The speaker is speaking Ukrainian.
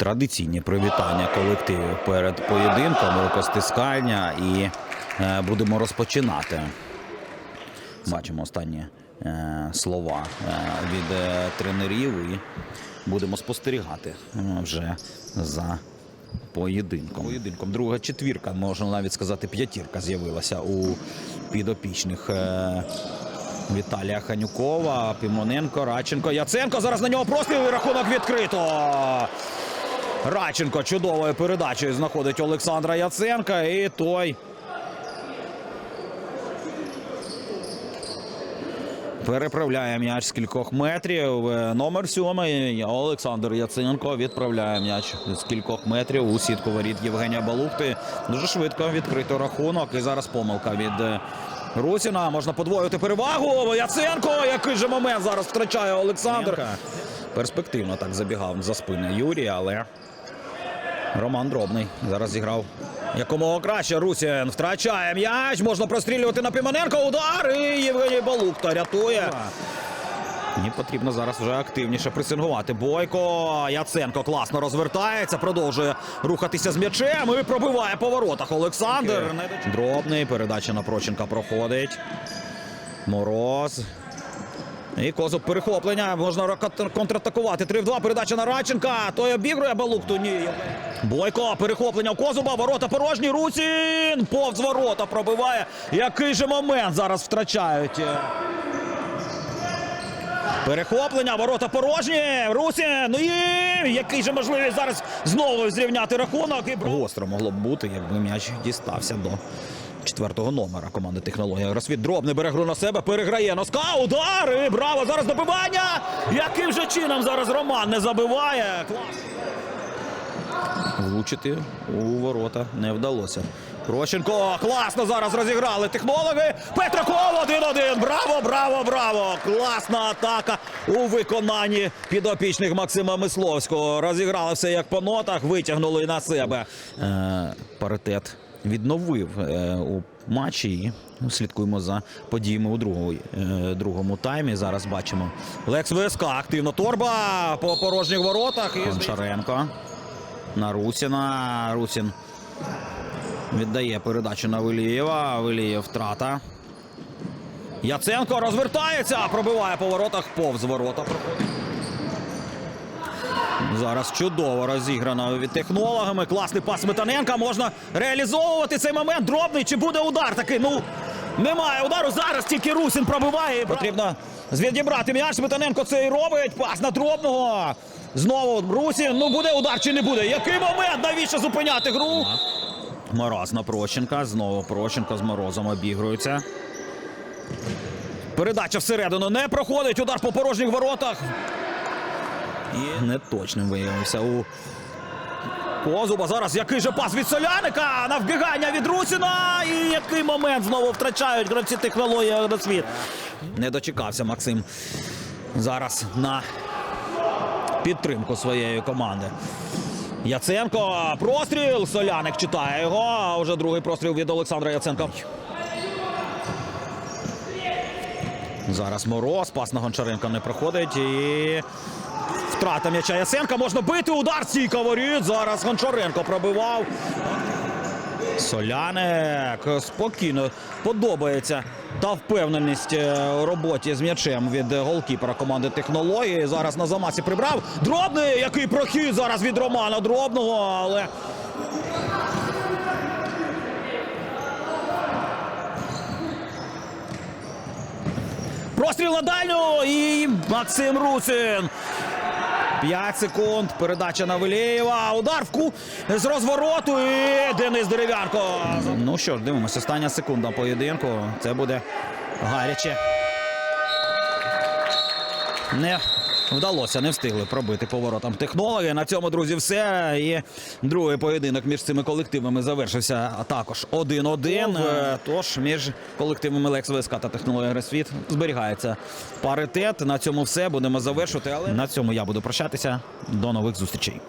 традиційні привітання колективів перед поєдинком, рукостискання і е, будемо розпочинати. Бачимо останні е, слова е, від тренерів і будемо спостерігати вже за поєдинком. Поєдинком. Друга четвірка, можна навіть сказати, п'ятірка з'явилася у підопічних. Віталія Ханюкова, Пімоненко, Радченко, Яценко. Зараз на нього простріл і рахунок відкрито. Радченко чудовою передачею знаходить Олександра Яценка. І той переправляє м'яч з кількох метрів. Е, Номер сьомий Олександр Яценко відправляє м'яч з кількох метрів у сітку воріт Євгенія Балухти. Дуже швидко відкрито рахунок. І зараз помилка від е, Русіна. Можна подвоїти перевагу. Яценко, який же момент зараз втрачає Олександр. Перспективно так забігав за спини Юрій, але Роман Дробний зараз зіграв якомога краще. Русін втрачає м'яч. Можна прострілювати на Пімоненко. Удар і Євгеній Балукта рятує. Мені потрібно зараз вже активніше пресингувати. Бойко Яценко класно розвертається, продовжує рухатися з м'ячем і пробиває по воротах. Олександр Дробний. Передача на Проченка проходить. Мороз. І Козуб перехоплення. Можна контратакувати. 3 в 2. Передача на Радченка. Той обігрує Балукту. Ні. Бойко. Перехоплення у Козуба. Ворота порожні. Русін. Повз ворота пробиває. Який же момент зараз втрачають. Перехоплення, ворота порожні. Русін. Ну і який же можливість зараз знову зрівняти рахунок. І... Гостро могло б бути, якби м'яч дістався до четвертого номера команди технологія. Розсвіт дробний бере гру на себе, переграє носка. Удар! І браво! Зараз добивання! Яким же чином зараз Роман не забиває? Влучити у ворота не вдалося. Прощенко класно зараз розіграли технологи. Петраков 1-1. Браво, браво, браво! Класна атака у виконанні підопічних Максима Мисловського. Розіграли все як по нотах, витягнули на себе. Е, паритет відновив е, у матчі. І слідкуємо за подіями у другому, е, другому таймі. Зараз бачимо Лекс ВСК. Активно торба по порожніх воротах. Кончаренко на Русіна. Русін віддає передачу на Вилієва. Вилієв втрата. Яценко розвертається, пробиває по воротах, повз ворота. Зараз чудово розіграно від технологами. Класний пас Сметаненка. Можна реалізовувати цей момент. Дробний. Чи буде удар такий? Ну немає удару. Зараз тільки Русін пробиває. Потрібно відібрати м'яч. Сметаненко це і робить. Пас на дробного. Знову Русін. Ну буде удар чи не буде? Який момент? Навіщо зупиняти гру? Мороз на Прощенка. Знову Прощенко з морозом обігрується. Передача всередину не проходить. Удар по порожніх воротах. І неточним виявився у Козуба. Зараз який же пас від Соляника на вбігання від Русіна. І який момент знову втрачають гравці технології Агросвіт. Не дочекався Максим. Зараз на підтримку своєї команди. Яценко. Простріл. Соляник читає його. А вже другий простріл від Олександра Яценка. Зараз мороз. Пас на Гончаренка не проходить. І втрата м'яча Яценка. Можна бити. Удар стійка воріт. Зараз Гончаренко пробивав. Соляник спокійно подобається та впевненість е, у роботі з м'ячем від голкіпера команди технології. Зараз на замасі прибрав. Дробний, який прохід зараз від Романа Дробного, але. Простріл на дальню і Максим Русин. 5 секунд. Передача на Вилєєва. Удар в ку з розвороту. І Денис Дерев'янко. Ну що ж, дивимося. Остання секунда поєдинку. Це буде гаряче. Не вдалося, не встигли пробити поворотом технологи. На цьому, друзі, все. І другий поєдинок між цими колективами завершився також 1-1. Е, Тож між колективами Лекс ВСК та технологія Гресвіт зберігається паритет. На цьому все будемо завершувати. Але на цьому я буду прощатися. До нових зустрічей.